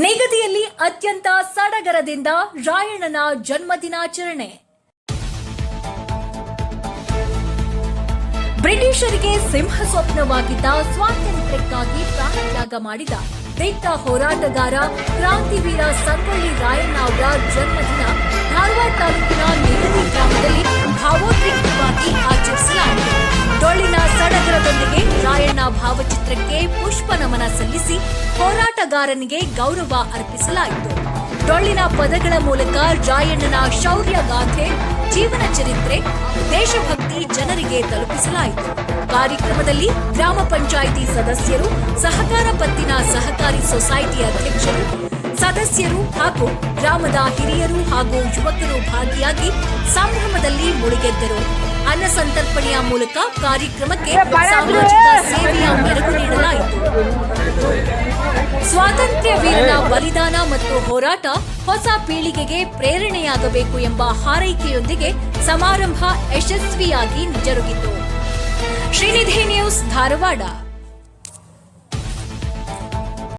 ನಿಗದಿಯಲ್ಲಿ ಅತ್ಯಂತ ಸಡಗರದಿಂದ ರಾಯಣ್ಣನ ಜನ್ಮದಿನಾಚರಣೆ. ಬ್ರಿಟಿಷರಿಗೆ ಸಿಂಹ ಸ್ವಪ್ನವಾಗಿದ್ದ ಸ್ವಾತಂತ್ರ್ಯಕ್ಕಾಗಿ ಪ್ರಾಣತ್ಯಾಗ ಮಾಡಿದ ದಿಟ್ಟ ಹೋರಾಟಗಾರ, ಕ್ರಾಂತಿವೀರ ಸಂಗೊಳ್ಳಿ ರಾಯಣ್ಣ ಅವರ ಜನ್ಮದಿನ ಧಾರವಾಡ ಭಾವಚಿತ್ರಕ್ಕೆ ಪುಷ್ಪ ನಮನ ಸಲ್ಲಿಸಿ ಹೋರಾಟಗಾರನಿಗೆ ಗೌರವ ಅರ್ಪಿಸಲಾಯಿತು. ಡೊಳ್ಳಿನ ಪದಗಳ ಮೂಲಕ ರಾಯಣ್ಣನ ಶೌರ್ಯ ಗಾಥೆ ಜೀವನ ಚರಿತ್ರೆ ದೇಶಭಕ್ತಿ ಜನರಿಗೆ ತಲುಪಿಸಲಾಯಿತು. ಕಾರ್ಯಕ್ರಮದಲ್ಲಿ ಗ್ರಾಮ ಪಂಚಾಯಿತಿ ಸದಸ್ಯರು ಸಹಕಾರ ಪತ್ತಿನ ಸಹಕಾರಿ ಸೊಸೈಟಿ ಅಧ್ಯಕ್ಷರು ಸದಸ್ಯರು ಹಾಗೂ ಗ್ರಾಮದ ಹಿರಿಯರು ಹಾಗೂ ಯುವಕರು ಭಾಗಿಯಾಗಿ ಸಂಭ್ರಮದಲ್ಲಿ ಮುಳುಗೆದ್ದರು. ಅನ್ನ ಸಂತರ್ಪಣೆಯ ಮೂಲಕ ಕಾರ್ಯಕ್ರಮಕ್ಕೆ ಸಾಮಾಜಿಕ ಸೇವೆಯ ಮೆರುಗು ನೀಡಲಾಯಿತು. ಸ್ವಾತಂತ್ರ್ಯ ವೀರನ ಬಲಿದಾನ ಮತ್ತು ಹೋರಾಟ ಹೊಸ ಪೀಳಿಗೆಗೆ ಪ್ರೇರಣೆಯಾಗಬೇಕು ಎಂಬ ಹಾರೈಕೆಯೊಂದಿಗೆ ಸಮಾರಂಭ ಯಶಸ್ವಿಯಾಗಿ ಜರುಗಿತು ಶ್ರೀನಿಧಿ ನ್ಯೂಸ್ ಧಾರವಾಡ.